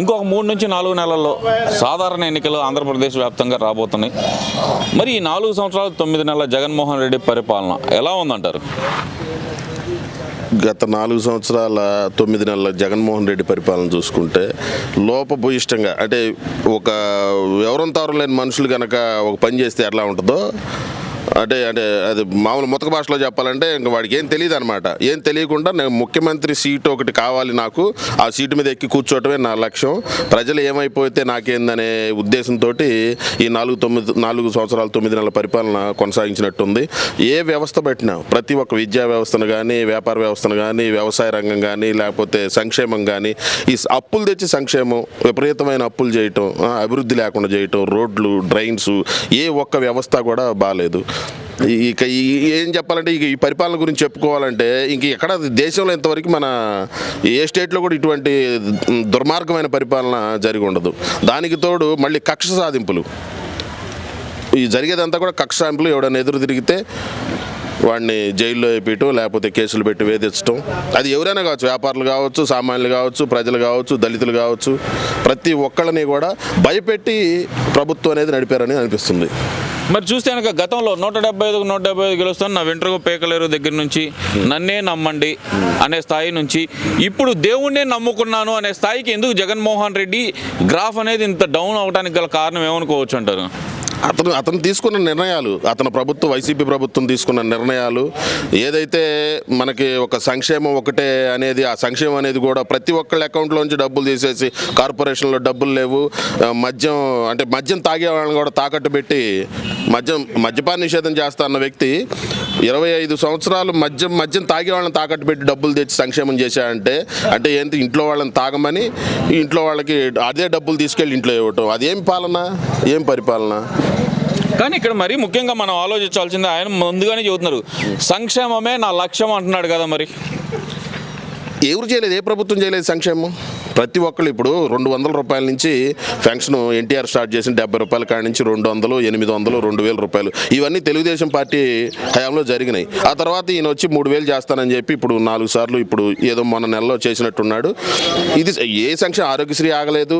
ఇంకొక మూడు నుంచి నాలుగు నెలల్లో సాధారణ ఎన్నికలు ఆంధ్రప్రదేశ్ వ్యాప్తంగా రాబోతున్నాయి. మరి ఈ నాలుగు సంవత్సరాలు తొమ్మిది నెలల జగన్మోహన్ రెడ్డి పరిపాలన ఎలా ఉందంటారు? గత నాలుగు సంవత్సరాల తొమ్మిది నెలల జగన్మోహన్ రెడ్డి పరిపాలన చూసుకుంటే లోపభూయిష్టంగా అంటే ఒక ఎవరం లేని మనుషులు కనుక ఒక పని చేస్తే ఎట్లా ఉంటుందో అంటే అంటే అది మామూలు ముతక భాషలో చెప్పాలంటే ఇంకా వాడికి ఏం తెలియదు అనమాట ఏం తెలియకుండా నేను ముఖ్యమంత్రి సీటు ఒకటి కావాలి నాకు ఆ సీటు మీద ఎక్కి కూర్చోవటమే నా లక్ష్యం. ప్రజలు ఏమైపోతే నాకేందనే ఉద్దేశంతో ఈ నాలుగు తొమ్మిది నాలుగు సంవత్సరాలు తొమ్మిది నెలల పరిపాలన కొనసాగించినట్టుంది. ఏ వ్యవస్థ పెట్టినా ప్రతి ఒక్క విద్యా వ్యవస్థను కానీ వ్యాపార వ్యవస్థను కానీ వ్యవసాయ రంగం కానీ లేకపోతే సంక్షేమం కానీ ఈ అప్పులు తెచ్చి సంక్షేమం విపరీతమైన అప్పులు చేయటం అభివృద్ధి లేకుండా చేయటం రోడ్లు డ్రైన్స్ ఏ ఒక్క వ్యవస్థ కూడా బాగాలేదు ఇక ఈ- ఏం చెప్పాలంటే ఇక ఈ పరిపాలన గురించి చెప్పుకోవాలంటే ఇంక ఎక్కడ దేశంలో ఇంతవరకు మన ఏ స్టేట్లో కూడా ఇటువంటి దుర్మార్గమైన పరిపాలన జరిగి ఉండదు. దానికి తోడు మళ్ళీ కక్ష సాధింపులు. ఈ జరిగేదంతా కూడా కక్ష సాధింపులు ఎవడైనా ఎదురు తిరిగితే వాడిని జైల్లో వేయటం లేకపోతే కేసులు పెట్టి వేధించడం అది ఎవరైనా కావచ్చు వ్యాపారులు కావచ్చు సామాన్యులు కావచ్చు ప్రజలు కావచ్చు దళితులు కావచ్చు ప్రతి ఒక్కళ్ళని కూడా భయపెట్టి ప్రభుత్వం అనేది నడిపారని అనిపిస్తుంది. మరి చూస్తే కనుక గతంలో నూట డెబ్బై ఐదు నూట డెబ్బై ఐదు గెలుస్తాను నా వెంట్రుకు పేకలేరు దగ్గర నుంచి నన్నే నమ్మండి అనే స్థాయి నుంచి ఇప్పుడు దేవుణ్ణే నమ్ముకున్నాను అనే స్థాయికి ఎందుకు జగన్మోహన్ రెడ్డి గ్రాఫ్ అనేది ఇంత డౌన్ అవడానికి గల కారణం ఏమనుకోవచ్చు అంటారు? అతను అతను తీసుకున్న నిర్ణయాలు అతను ప్రభుత్వం వైసీపీ ప్రభుత్వం తీసుకున్న నిర్ణయాలు ఏదైతే మనకి ఒక సంక్షేమం ఒకటే అనేది ఆ సంక్షేమం అనేది కూడా ప్రతి ఒక్కళ్ళ అకౌంట్లోంచి డబ్బులు తీసేసి కార్పొరేషన్లో డబ్బులు లేవు. మద్యం అంటే మద్యం తాగే వాళ్ళని కూడా తాకట్టు పెట్టి మద్యం మద్యపాన నిషేధం చేస్తా అన్న వ్యక్తి ఇరవై ఐదు సంవత్సరాలు మద్యం మద్యం తాగే వాళ్ళని తాకట్టు పెట్టి డబ్బులు తెచ్చి సంక్షేమం చేశాడంటే అంటే ఏంటి ఇంట్లో వాళ్ళని తాగమని ఇంట్లో వాళ్ళకి అదే డబ్బులు తీసుకెళ్ళి ఇంట్లో ఇవ్వటం అదేం పాలన? ఏం పరిపాలన? కానీ ఇక్కడ మరి ముఖ్యంగా మనం ఆలోచించాల్సింది ఆయన ముందుగానే చెబుతున్నారు సంక్షేమమే నా లక్ష్యం అంటున్నాడు కదా మరి. ఎవరు చేయలేదు ఏ ప్రభుత్వం చేయలేదు సంక్షేమం? ప్రతి ఒక్కళ్ళు ఇప్పుడు రెండు వందల రూపాయల నుంచి ఫెన్షన్ ఎన్టీఆర్ స్టార్ట్ చేసిన డెబ్బై రూపాయల కాడి నుంచి రెండు వందలు ఎనిమిది వందలు రెండు వేల రూపాయలు. ఇవన్నీ తెలుగుదేశం పార్టీ హయాంలో జరిగినాయి. ఆ తర్వాత ఈయన వచ్చి మూడు వేలు చేస్తానని చెప్పి ఇప్పుడు నాలుగు సార్లు ఇప్పుడు ఏదో మొన్న నెలలో చేసినట్టున్నాడు. ఇది ఏ సంక్షేమ ఆరోగ్యశ్రీ ఆగలేదు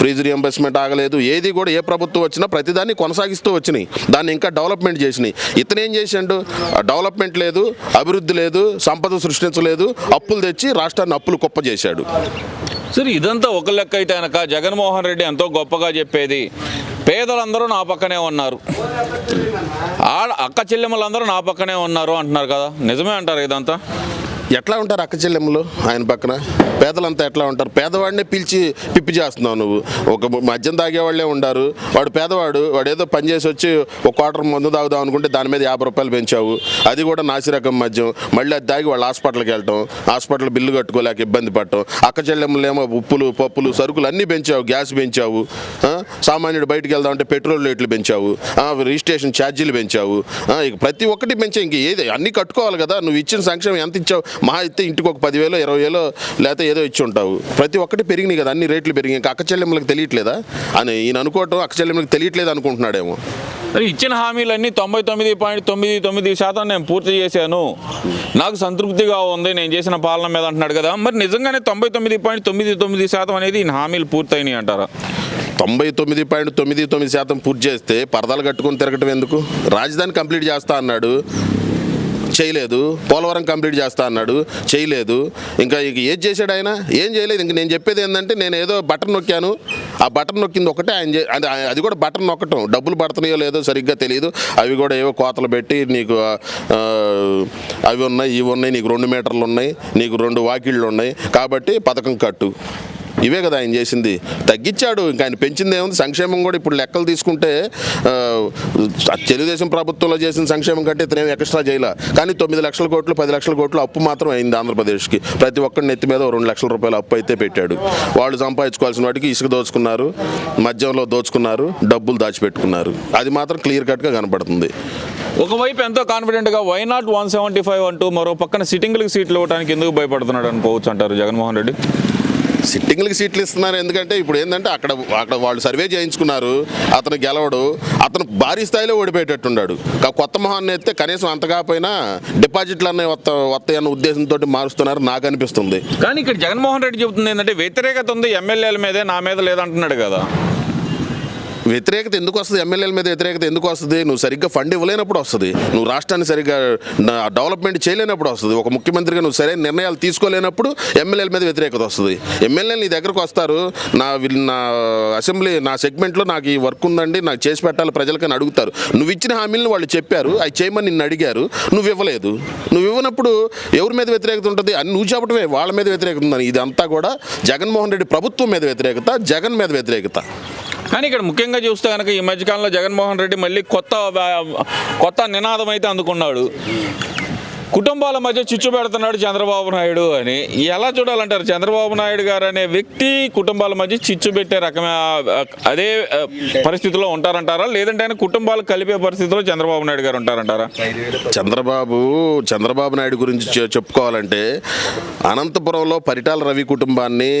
ప్రీజ్ రియంబర్స్మెంట్ ఆగలేదు ఏది కూడా ఏ ప్రభుత్వం వచ్చినా ప్రతిదాన్ని కొనసాగిస్తూ వచ్చినాయి. దాన్ని ఇంకా డెవలప్మెంట్ చేసినాయి. ఇతను ఏం చేసిండు? డెవలప్మెంట్ లేదు అభివృద్ధి లేదు సంపద సృష్టించలేదు అప్పులు తెచ్చి రాష్ట్రాన్ని అప్పులు కుప్ప చేశాడు. సరే ఇదంతా ఒక లెక్క అయితే కనుక జగన్మోహన్ రెడ్డి ఎంతో గొప్పగా చెప్పేది. పేదలందరూ నా పక్కనే ఉన్నారు. ఆడ అక్క చెల్లెమ్మలందరూ నా పక్కనే ఉన్నారు అంటున్నారు కదా. నిజమే అంటారు ఇదంతా? ఎట్లా ఉంటారు అక్క చెల్లెమ్మలు ఆయన పక్కన? పేదలంతా ఎట్లా ఉంటారు? పేదవాడినే పిలిచి పిప్పి చేస్తున్నావు నువ్వు. ఒక మద్యం తాగేవాళ్ళే ఉండారు. వాడు పేదవాడు వాడు ఏదో పని చేసి వచ్చి ఒక క్వార్టర్ మందు తాగుదాం అనుకుంటే దాని మీద యాభై రూపాయలు పెంచావు. అది కూడా నాసిరకం మద్యం. మళ్ళీ అది తాగి వాళ్ళు హాస్పిటల్కి వెళ్ళటం హాస్పిటల్ బిల్లు కట్టుకోలేక ఇబ్బంది పడటం అక్క చెల్లెమ్మలు ఏమో ఉప్పులు పప్పులు సరుకులు అన్నీ పెంచావు. గ్యాస్ పెంచావు. ఆ? సామాన్యుడు బయటికి వెళ్దాం అంటే పెట్రోల్ రేట్లు పెంచావు రిజిస్ట్రేషన్ ఛార్జీలు పెంచావు ఇక ప్రతి ఒక్కటి పెంచా ఇంక ఏది అన్నీ కట్టుకోవాలి కదా నువ్వు ఇచ్చిన సంక్షేమం ఎంత ఇచ్చావు మహా అయితే ఇంటికి ఒక పదివేలు ఇరవై వేలు లేకపోతే ఏదో ఇచ్చి ఉంటావు. ప్రతి ఒక్కటి పెరిగినాయి కదా అన్ని రేట్లు పెరిగినాయి. ఇంకా అక్కచెల్లెమ్మలకు తెలియట్లేదా? అని ఈయన అనుకోవటం అక్కచెల్లెమ్మలకు తెలియట్లేదు అనుకుంటున్నాడేమో. మరి ఇచ్చిన హామీలన్నీ తొంభై తొమ్మిది పాయింట్ తొమ్మిది తొమ్మిది శాతం నేను పూర్తి చేశాను. నాకు సంతృప్తిగా ఉంది నేను చేసిన పాలన మీద అంటున్నాడు కదా. మరి నిజంగానే తొంభై తొమ్మిది పాయింట్ తొమ్మిది తొమ్మిది శాతం అనేది ఈయన హామీలు పూర్తయినాయి అంటారా? తొంభై తొమ్మిది పాయింట్ తొమ్మిది తొమ్మిది శాతం పూర్తి చేస్తే పరదాలు కట్టుకొని తిరగటం ఎందుకు? రాజధాని కంప్లీట్ చేస్తా అన్నాడు. చేయలేదు. పోలవరం కంప్లీట్ చేస్తా అన్నాడు. చేయలేదు. ఇంకా ఇక ఏది చేశాడు ఆయన? ఏం చేయలేదు. ఇంక నేను చెప్పేది ఏంటంటే నేను ఏదో బటన్ నొక్కాను. ఆ బటన్ నొక్కింది ఒకటే ఆయన అది అది కూడా బటన్ నొక్కటం. డబ్బులు పడుతున్నాయో లేదో సరిగ్గా తెలియదు. అవి కూడా ఏవో కోతలు పెట్టి నీకు అవి ఉన్నాయి ఇవి ఉన్నాయి నీకు రెండు మీటర్లు ఉన్నాయి నీకు రెండు వాకిళ్ళు ఉన్నాయి. కాబట్టి పథకం కట్టు. ఇవే కదా ఆయన చేసింది. తగ్గించాడు ఇంకా ఆయన పెంచింది ఏముంది? సంక్షేమం కూడా ఇప్పుడు లెక్కలు తీసుకుంటే తెలుగుదేశం ప్రభుత్వంలో చేసిన సంక్షేమం కంటే ఇతనేం ఎక్స్ట్రా చేయాల. కానీ తొమ్మిది లక్షల కోట్లు పది లక్షల కోట్లు అప్పు మాత్రం అయింది ఆంధ్రప్రదేశ్కి. ప్రతి ఒక్కరి నెత్తి మీద రెండు లక్షల రూపాయలు అప్పు అయితే పెట్టాడు. వాళ్ళు సంపాదించుకోవాల్సిన వాటికి ఇసుక దోచుకున్నారు మద్యంలో దోచుకున్నారు డబ్బులు దాచిపెట్టుకున్నారు. అది మాత్రం క్లియర్ కట్గా కనపడుతుంది. ఒకవైపు ఎంతో కాన్ఫిడెంట్గా why not one seventy five అంటూ మరో పక్కన సిట్టింగ్లకు సీట్లు ఇవ్వడానికి ఎందుకు భయపడుతున్నాడు అనుకోవచ్చు అంటారు జగన్మోహన్ రెడ్డి. సిట్టింగ్లకి సీట్లు ఇస్తున్నారు. ఎందుకంటే ఇప్పుడు ఏంటంటే అక్కడ అక్కడ వాళ్ళు సర్వే చేయించుకున్నారు. అతను గెలవడు. అతను భారీ స్థాయిలో ఓడిపోయేటట్టున్నాడు కొత్త మొహాన్ని ఎత్తే కనీసం అంత కాకపోయినా డిపాజిట్లు అనే వత్త వస్తాయన్న ఉద్దేశంతో మారుస్తున్నారు. నాకు అనిపిస్తుంది. కానీ ఇక్కడ జగన్మోహన్ రెడ్డి చెబుతుంది ఏంటంటే వ్యతిరేకత ఉంది. ఎమ్మెల్యేల మీదే నా మీద లేదంటున్నాడు కదా. వ్యతిరేకత ఎందుకు వస్తుంది? ఎమ్మెల్యేల మీద వ్యతిరేకత ఎందుకు వస్తుంది? నువ్వు సరిగ్గా ఫండ్ ఇవ్వలేనప్పుడు వస్తుంది. నువ్వు రాష్ట్రాన్ని సరిగ్గా డెవలప్మెంట్ చేయలేనప్పుడు వస్తుంది. ఒక ముఖ్యమంత్రిగా నువ్వు సరైన నిర్ణయాలు తీసుకోలేనప్పుడు ఎమ్మెల్యేల మీద వ్యతిరేకత వస్తుంది. ఎమ్మెల్యేలు నీ దగ్గరకు వస్తారు. నా వీళ్ళు నా అసెంబ్లీ నా సెగ్మెంట్లో నాకు ఈ వర్క్ ఉందండి నాకు చేసి పెట్టాలి ప్రజలకని అడుగుతారు. నువ్వు ఇచ్చిన హామీలను వాళ్ళు చెప్పారు అవి చేయమని నిన్ను అడిగారు నువ్వు ఇవ్వలేదు. నువ్వు ఇవ్వనప్పుడు ఎవరి మీద వ్యతిరేకత ఉంటుంది? అని నువ్వు చెప్పడమే వాళ్ళ మీద వ్యతిరేకత ఉందని. ఇదంతా కూడా జగన్మోహన్ రెడ్డి ప్రభుత్వం మీద వ్యతిరేకత జగన్ మీద వ్యతిరేకత. కానీ ఇక్కడ ముఖ్యంగా చూస్తే కనుక ఈ మధ్యకాలంలో జగన్మోహన్ రెడ్డి మళ్ళీ కొత్త కొత్త నినాదం అయితే అందుకున్నాడు. కుటుంబాల మధ్య చిచ్చు పెడుతున్నాడు చంద్రబాబు నాయుడు అని. ఎలా చూడాలంటారు? చంద్రబాబు నాయుడు గారు అనే వ్యక్తి కుటుంబాల మధ్య చిచ్చు పెట్టే రకమే అదే పరిస్థితిలో ఉంటారంటారా? లేదంటే ఆయన కుటుంబాలు కలిపే పరిస్థితిలో చంద్రబాబు నాయుడు గారు ఉంటారంటారా? చంద్రబాబు చంద్రబాబు నాయుడు గురించి చెప్పుకోవాలంటే అనంతపురంలో పరిటాల రవి కుటుంబాన్ని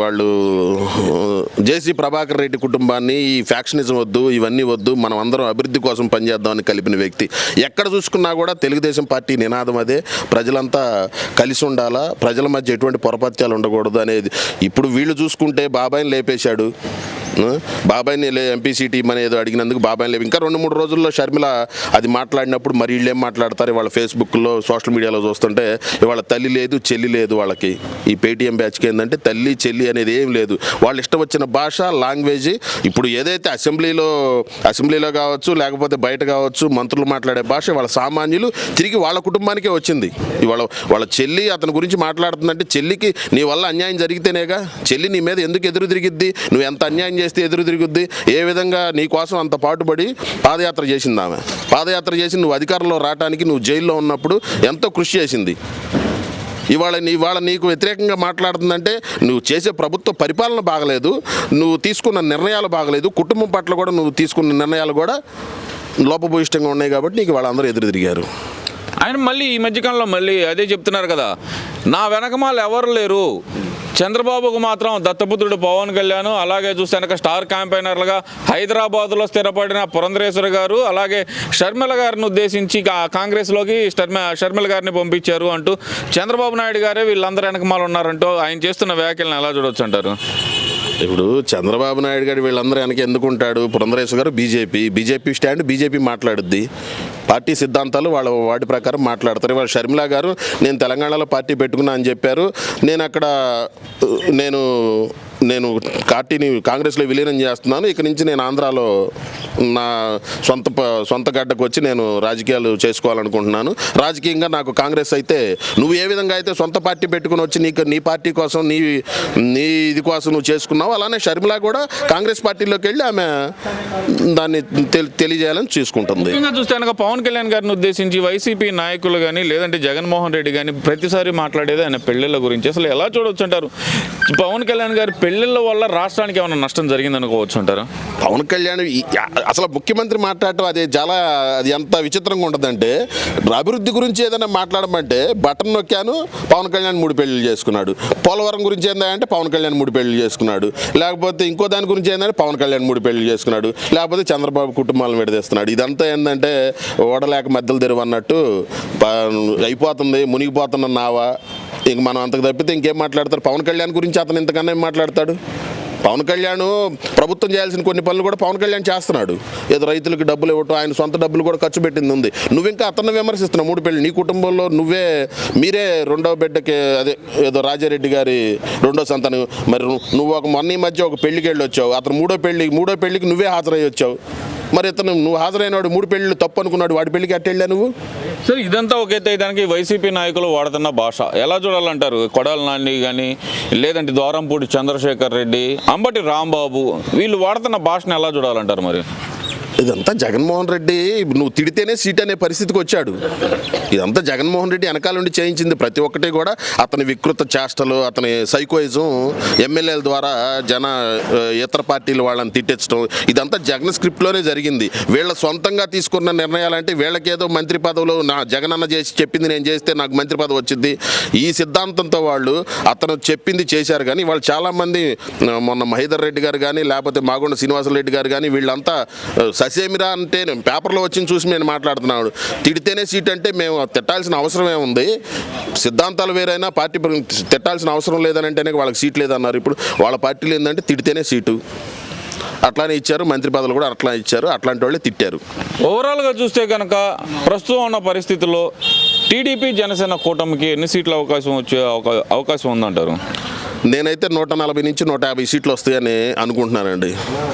వాళ్ళు జేసీ ప్రభాకర్ రెడ్డి కుటుంబాన్ని ఈ ఫ్యాక్షనిజం వద్దు ఇవన్నీ వద్దు మనం అందరం అభివృద్ధి కోసం పనిచేద్దామని కలిపిన వ్యక్తి. ఎక్కడ చూసుకున్నా కూడా తెలుగుదేశం పార్టీ నినాదం అదే ప్రజలంతా కలిసి ఉండాలా? ప్రజల మధ్య ఎటువంటి పొరపత్యాలు ఉండకూడదు అనేది. ఇప్పుడు వీళ్ళు చూసుకుంటే బాబాయిని లేపేశాడు. బాబాయ్ని లే ఎంపీ సీట్ ఇమ్మని ఏదో అడిగినందుకు బాబాయ్ లేవు ఇంకా రెండు మూడు రోజుల్లో షర్మిల అది మాట్లాడినప్పుడు మరి వీళ్ళు ఏం మాట్లాడతారు? వాళ్ళ ఫేస్బుక్లో సోషల్ మీడియాలో చూస్తుంటే ఇవాళ తల్లి లేదు చెల్లి లేదు వాళ్ళకి. ఈ పేటీఎం బ్యాచ్కి ఏంటంటే తల్లి చెల్లి అనేది ఏం లేదు. వాళ్ళ ఇష్టం వచ్చిన భాష లాంగ్వేజ్ ఇప్పుడు ఏదైతే అసెంబ్లీలో అసెంబ్లీలో కావచ్చు లేకపోతే బయట కావచ్చు మంత్రులు మాట్లాడే భాష వాళ్ళ సామాన్యులు తిరిగి వాళ్ళ కుటుంబానికే వచ్చింది. ఇవాళ వాళ్ళ చెల్లి అతని గురించి మాట్లాడుతుందంటే చెల్లికి నీ వల్ల అన్యాయం జరిగితేనేగా? చెల్లి నీ మీద ఎందుకు ఎదురు తిరిగిద్ది? నువ్వు ఎంత అన్యాయం చేస్తే ఎదురు తిరుగుద్ది. ఏ విధంగా నీ కోసం అంత పాటుపడి పాదయాత్ర చేసింది ఆమె. పాదయాత్ర చేసి నువ్వు అధికారంలో రావడానికి నువ్వు జైల్లో ఉన్నప్పుడు ఎంతో కృషి చేసింది. ఇవాళ నీ ఇవాళ నీకు వ్యతిరేకంగా మాట్లాడుతుందంటే నువ్వు చేసే ప్రభుత్వ పరిపాలన బాగలేదు. నువ్వు తీసుకున్న నిర్ణయాలు బాగలేదు. కుటుంబం పట్ల కూడా నువ్వు తీసుకున్న నిర్ణయాలు కూడా లోపభూయిష్టంగా ఉన్నాయి కాబట్టి నీకు వాళ్ళందరూ ఎదురు తిరిగారు. ఆయన మళ్ళీ ఈ మధ్యకాలంలో మళ్ళీ అదే చెప్తున్నారు కదా నా వెనకమాలు ఎవరు లేరు? చంద్రబాబుకు మాత్రం దత్తపుత్రుడు పవన్ కళ్యాణ్ అలాగే చూస్తే కనుక స్టార్ క్యాంపెయినర్లుగా హైదరాబాద్లో స్థిరపడిన పురంధరేశ్వర గారు అలాగే షర్మిల గారిని ఉద్దేశించి కాంగ్రెస్లోకి షర్మ షర్మిల గారిని పంపించారు అంటూ చంద్రబాబు నాయుడు గారే వీళ్ళందరూ వెనకమాలు ఉన్నారంటూ ఆయన చేస్తున్న వ్యాఖ్యలను ఎలా చూడొచ్చు అంటారు? ఇప్పుడు చంద్రబాబు నాయుడు గారు వీళ్ళందరూ వెనక ఎందుకుంటాడు Purandeswari garu BJP BJP stand BJP మాట్లాడుద్ది. Party సిద్ధాంతాలు వాళ్ళ వాటి ప్రకారం మాట్లాడతారు. ఇవాళ షర్మిల గారు నేను తెలంగాణలో పార్టీ పెట్టుకున్నా అని చెప్పారు. నేను అక్కడ నేను నేను పార్టీని కాంగ్రెస్లో విలీనం చేస్తున్నాను. ఇక నుంచి నేను ఆంధ్రాలో నా సొంత సొంత గడ్డకు వచ్చి నేను రాజకీయాలు చేసుకోవాలనుకుంటున్నాను. రాజకీయంగా నాకు కాంగ్రెస్ అయితే నువ్వు ఏ విధంగా అయితే సొంత పార్టీ పెట్టుకుని వచ్చి నీకు నీ పార్టీ కోసం నీ నీ ఇది కోసం నువ్వు చేసుకున్నావు అలానే షర్మిల కూడా కాంగ్రెస్ పార్టీలోకి వెళ్ళి ఆమె దాన్ని తెలి- తెలియజేయాలని చూసుకుంటుంది. చూస్తే కనుక పవన్ కళ్యాణ్ గారిని ఉద్దేశించి వైసీపీ నాయకులు కానీ లేదంటే జగన్మోహన్ రెడ్డి కానీ ప్రతిసారి మాట్లాడేది ఆయన పెళ్ళిళ్ళ గురించి. అసలు ఎలా చూడొచ్చు అంటారు పవన్ కళ్యాణ్ గారి పెళ్ళిళ్ళ వల్ల రాష్ట్రానికి ఏమైనా నష్టం జరిగిందనుకోవచ్చు అంటారా పవన్ కళ్యాణ్ అసలు ముఖ్యమంత్రి మాట్లాడటం అది చాలా అది ఎంత విచిత్రంగా ఉంటుందంటే అభివృద్ధి గురించి ఏదైనా మాట్లాడమంటే బటన్ నొక్కాను పవన్ కళ్యాణ్ మూడు పెళ్ళి చేసుకున్నాడు. పోలవరం గురించి ఏంటంటే పవన్ కళ్యాణ్ మూడు పెళ్ళి చేసుకున్నాడు. లేకపోతే ఇంకో దాని గురించి ఏంటంటే పవన్ కళ్యాణ్ మూడు పెళ్ళి చేసుకున్నాడు. లేకపోతే చంద్రబాబు కుటుంబాలను విడదీస్తున్నాడు. ఇదంతా ఏంటంటే ఓడలేక మధ్యలో తెరువు అన్నట్టు అయిపోతుంది మునిగిపోతున్న నావా. ఇంక మనం అంతకు తప్పితే ఇంకేం మాట్లాడతారు పవన్ కళ్యాణ్ గురించి అతను ఇంతకన్నా ఏం మాట్లాడతాడు? పవన్ కళ్యాణ్ ప్రభుత్వం చేయాల్సిన కొన్ని పనులు కూడా పవన్ కళ్యాణ్ చేస్తున్నాడు. ఏదో రైతులకు డబ్బులు ఇవ్వటం ఆయన సొంత డబ్బులు కూడా ఖర్చు పెట్టింది ఉంది. నువ్వు ఇంకా అతన్ని విమర్శిస్తున్నావు మూడు పెళ్ళి నీ కుటుంబంలో నువ్వే మీరే రెండవ బిడ్డకి అదే ఏదో రాజారెడ్డి గారి రెండో సంతానం. మరి నువ్వు ఒక మొన్న ఈ మధ్య ఒక పెళ్ళికి వెళ్ళి వచ్చావు అతను మూడో పెళ్ళి మూడో పెళ్ళికి నువ్వే హాజరై వచ్చావు. మరి ఇతను నువ్వు హాజరైన వాడు మూడు పెళ్ళిళ్ళు తప్పు అనుకున్నాడు వాడి పెళ్ళికి అట్టెళ్ళా నువ్వు? సరే ఇదంతా ఒక ఎత్తు అయితే వైసీపీ నాయకులు వాడుతున్న భాష. ఎలా చూడాలంటారు? కొడాల నాని కానీ లేదంటే ద్వారంపూడి చంద్రశేఖర్ రెడ్డి అంబటి రాంబాబు వీళ్ళు వాడుతున్న భాషను ఎలా చూడాలంటారు మరి? ఇదంతా జగన్మోహన్ రెడ్డి నువ్వు తిడితేనే సీట్ అనే పరిస్థితికి వచ్చాడు. ఇదంతా జగన్మోహన్ రెడ్డి వెనకాల నుండి చేయించింది ప్రతి ఒక్కటి కూడా అతని వికృత చేష్టలు అతని సైకోయిజం ఎమ్మెల్యేల ద్వారా జన ఇతర పార్టీల వాళ్ళని తిట్టించడం ఇదంతా జగన్ స్క్రిప్ట్లోనే జరిగింది. వీళ్ళ సొంతంగా తీసుకున్న నిర్ణయాలంటే వీళ్ళకేదో మంత్రి పదవులు నా జగనన్న చేసి చెప్పింది నేను చేస్తే నాకు మంత్రి పదవి వచ్చింది ఈ సిద్ధాంతంతో వాళ్ళు అతను చెప్పింది చేశారు కానీ వాళ్ళు చాలామంది మొన్న మహేదర్ రెడ్డి గారు కానీ లేకపోతే మాగుండ శ్రీనివాసరెడ్డి గారు కానీ వీళ్ళంతా ససేమిరా అంటే నేను పేపర్లో వచ్చి చూసి నేను మాట్లాడుతున్నాడు. తిడితేనే సీట్ అంటే మేము తిట్టాల్సిన అవసరం ఏముంది సిద్ధాంతాలు వేరైనా పార్టీ పరం తిట్టాల్సిన అవసరం లేదని అంటేనే వాళ్ళకి సీట్ లేదన్నారు. ఇప్పుడు వాళ్ళ పార్టీలు ఏంటంటే తిడితేనే సీటు. అట్లానే ఇచ్చారు మంత్రి పదవులు కూడా అట్లా ఇచ్చారు. అట్లాంటి వాళ్ళే తిట్టారు. ఓవరాల్గా చూస్తే కనుక ప్రస్తుతం ఉన్న పరిస్థితుల్లో టీడీపీ జనసేన కూటమికి ఎన్ని సీట్ల అవకాశం వచ్చే అవకా- అవకాశం ఉందంటారు? నేనైతే నూట నలభై నుంచి నూట యాభై సీట్లు వస్తాయని అనుకుంటున్నానండి.